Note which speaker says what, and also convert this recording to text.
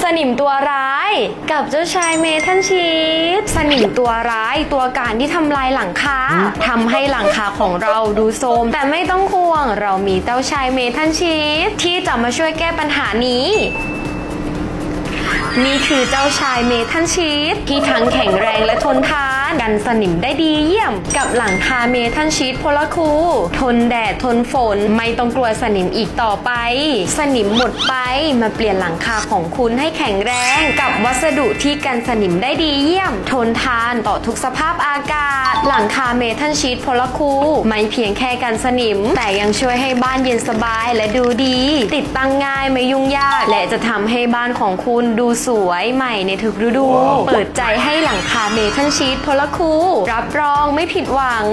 Speaker 1: สนิมตัวร้าย กับเจ้าชายเมทันชีสสนิมตัวร้ายตัวการที่ทำลายหลังคาทำให้หลังคาของเราดูโทรมแต่ไม่ต้องห่วงเรามีเจ้าชายเมทันชีสที่จะมาช่วยแก้ปัญหานี้นี่คือเจ้าชายเมทันชีสที่ทั้งแข็งแรงและทนทาน กันสนิมได้ดีเยี่ยม กับหลังคาเมทันชีตโพลาคู ทนแดดทนฝนไม่ต้องกลัวสนิมอีกต่อไป สนิมหมดไปมาเปลี่ยนหลังคาของคุณให้แข็งแรง กับวัสดุที่กันสนิมได้ดีเยี่ยม ทนทานต่อทุกสภาพอากาศหลังคาเมทันชีสโพลาคูไม่เพียงแค่กันสนิม แต่ยังช่วยให้บ้านเย็นสบายและดูดี ติดตั้งง่ายไม่ยุ่งยาก และจะทำให้บ้านของคุณดูสวยใหม่ในทุกฤดู เปิดใจให้หลังคาเมทัลชีตพลคู รับรองไม่ผิดหวัง